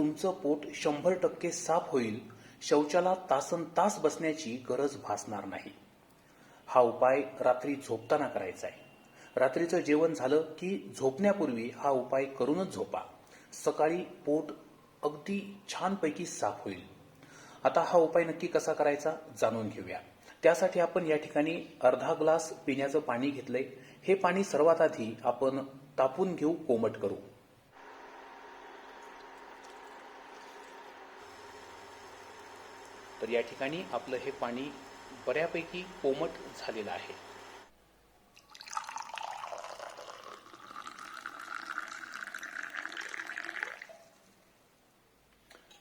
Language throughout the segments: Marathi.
तुमचं पोट शंभर टक्के साफ होईल शौचाला तासन तास बसण्याची गरज भासणार नाही. हा उपाय रात्री झोपताना करायचा आहे. रात्रीचं जेवण झालं की झोपण्यापूर्वी हा उपाय करूनच झोपा. सकाळी पोट अगदी छानपैकी साफ होईल. आता हा उपाय नक्की कसा करायचा जाणून घेऊया. त्यासाठी आपण या ठिकाणी अर्धा ग्लास पिण्याचं पाणी घेतलंय. हे पाणी सर्वात आधी आपण तापून घेऊ कोमट करू. तर या ठिकाणी आपलं हे पाणी बऱ्यापैकी कोमट झालेलं आहे.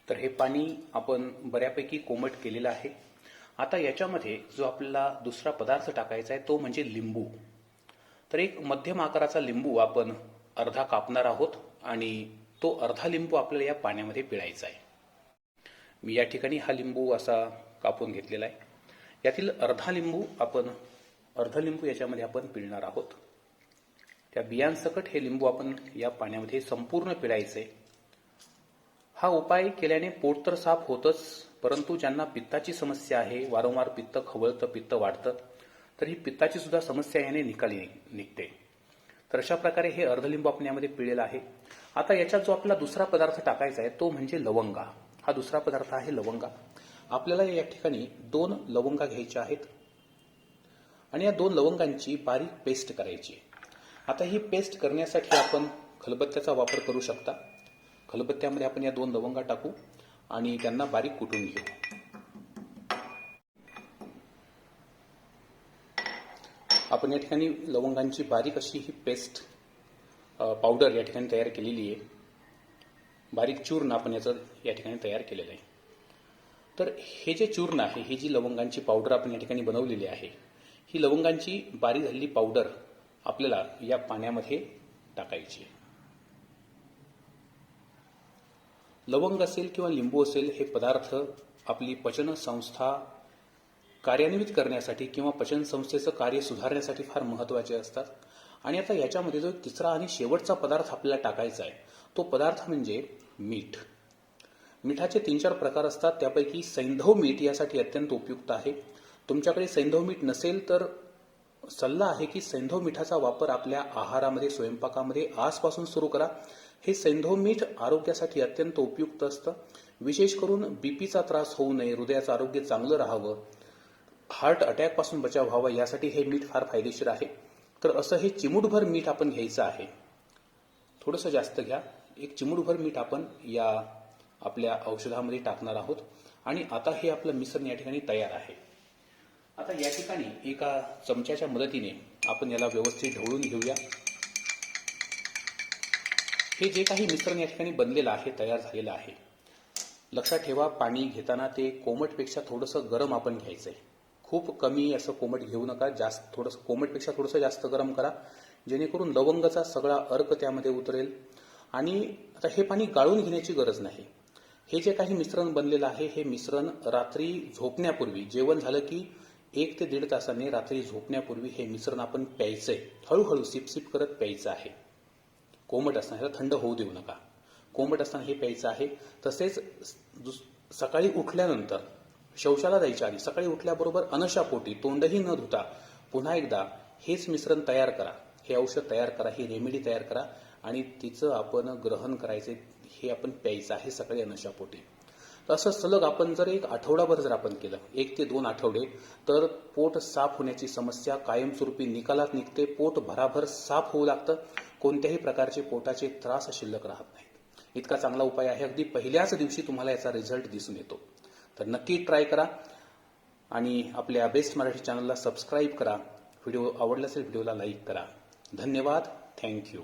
तर हे पाणी आपण बऱ्यापैकी कोमट केलेलं आहे. आता याच्यामध्ये जो आपल्याला दुसरा पदार्थ टाकायचा आहे तो म्हणजे लिंबू. तर एक मध्यम आकाराचा लिंबू आपण अर्धा कापणार आहोत आणि तो अर्धा लिंबू आपल्याला या पाण्यामध्ये पिळायचा आहे. मी या ठिकाणी हा लिंबू असा कापून घेतलेला आहे. यातील अर्धा लिंबू आपण अर्ध लिंबू याच्यामध्ये आपण पिळणार आहोत. त्या बियांसकट हे लिंबू आपण या पाण्यामध्ये संपूर्ण पिळायचे. हा उपाय केल्याने पोट तर साफ होतच परंतु ज्यांना पित्ताची समस्या आहे वारंवार पित्त खवळतं पित्त वाढतं तर ही पित्ताची सुद्धा समस्या याने निकाली निघते. तर अशा प्रकारे हे अर्धलिंबू आपण यामध्ये पिळलेला आहे. आता याच्यात जो आपला दुसरा पदार्थ टाकायचा आहे तो म्हणजे लवंगा. हा दुसरा पदार्थ आहे लवंगा. आपल्याला या ठिकाणी दोन लवंगा घ्यायच्या आहेत. आणि या दोन लवंगांची बारीक पेस्ट करायची आता ही पेस्ट करण्यासाठी आपण खलबत्त्याचा वापर करू शकता. खलबत्त्यामध्ये आपण या दोन लवंगा टाकू आणि त्यांना बारीक कुटून घेऊ. आपण या ठिकाणी लवंगांची बारीक अशी ही पेस्ट पावडर या ठिकाणी तयार केलेली आहे. बारीक चूर्ण आपण याचं या ठिकाणी तयार केलेलं आहे. तर हे जे चूर्ण आहे ही जी लवंगांची पावडर आपण या ठिकाणी बनवलेली आहे ही लवंगांची बारीक झालेली पावडर आपल्याला या पाण्यामध्ये टाकायची लवंग असेल किंवा लिंबू असेल हे पदार्थ आपली पचन संस्था कार्यान्वित करण्यासाठी किंवा पचन संस्थेचं कार्य सुधारण्यासाठी फार महत्त्वाचे असतात. आणि आता याच्यामध्ये जो तिसरा आणि शेवटचा पदार्थ आपल्याला टाकायचा आहे तो पदार्थ म्हणजे मीठ. मिठाचे तीन चार प्रकार असतात त्यापैकी सैंधव मीठ यासाठी अत्यंत उपयुक्त आहे. तुमच्याकडे सैंधव मीठ नसेल तर सल्ला आहे की सैंधव मिठाचा वापर आपल्या आहारामध्ये स्वयंपाकामध्ये आजपासून सुरू करा. हे सैंधव मीठ आरोग्यासाठी अत्यंत उपयुक्त असतं. विशेष करून बीपीचा त्रास होऊ नये हृदयाचं आरोग्य चांगलं राहावं हार्ट अटॅकपासून बचाव व्हावा यासाठी हे मीठ फार फायदेशीर आहे. तर असं हे चिमूटभर मीठ आपण घ्यायचं आहे. थोडंसं जास्त घ्या. एक चिमूटभर मीठ आपण या आपल्या औषधामध्ये टाकणार आहोत. आणि आता हे आपलं मिश्रण या ठिकाणी तयार आहे. आता या ठिकाणी एका चमच्याच्या मदतीने आपण याला व्यवस्थित ढवळून घेऊया. हे जे काही मिश्रण या ठिकाणी बनलेलं आहे तयार झालेलं आहे लक्षात ठेवा पाणी घेताना ते कोमटपेक्षा थोडंसं गरम आपण घ्यायचंय. खूप कमी असं कोमट घेऊ नका जास्त थोडंसं कोमटपेक्षा थोडंसं जास्त गरम करा. जेणेकरून लवंगाचा सगळा अर्क त्यामध्ये उतरेल. आणि आता हे पाणी गाळून घेण्याची गरज नाही. हे जे काही मिश्रण बनलेलं आहे हे मिश्रण रात्री झोपण्यापूर्वी जेवण झालं की एक ते दीड तासाने रात्री झोपण्यापूर्वी हे मिश्रण आपण प्यायचंय. हळूहळू सिपसिप करत प्यायचं आहे. कोमट असताना ह्याला थंड होऊ देऊ नका. कोमट असताना हे प्यायचं आहे. तसेच सकाळी उठल्यानंतर शौचाला जायच्या आधी सकाळी उठल्याबरोबर अनशापोटी तोंडही न धुता पुन्हा एकदा हेच मिश्रण तयार करा. हे औषध तयार करा ही रेमेडी तयार करा. आणि तिचं आपण ग्रहण करायचे हे आपण प्यायचं आहे सकाळी अनशापोटी. असं सलग आपण जर एक आठवडाभर जर आपण केलं एक ते दोन आठवडे तर पोट साफ होण्याची समस्या कायमस्वरूपी निकालात निघते पोट भराभर साफ होऊ लागतं कोणत्याही प्रकारचे पोटाचे त्रास शिल्लक राहत नाहीत. इतका चांगला उपाय आहे अगदी पहिल्याच दिवशी तुम्हाला याचा रिझल्ट दिसून येतो. तर नक्की ट्राय करा आणि आपल्या बेस्ट मराठी चॅनलला सबस्क्राईब करा. व्हिडिओ आवडला असेल व्हिडिओला लाईक करा. धन्यवाद. थँक्यू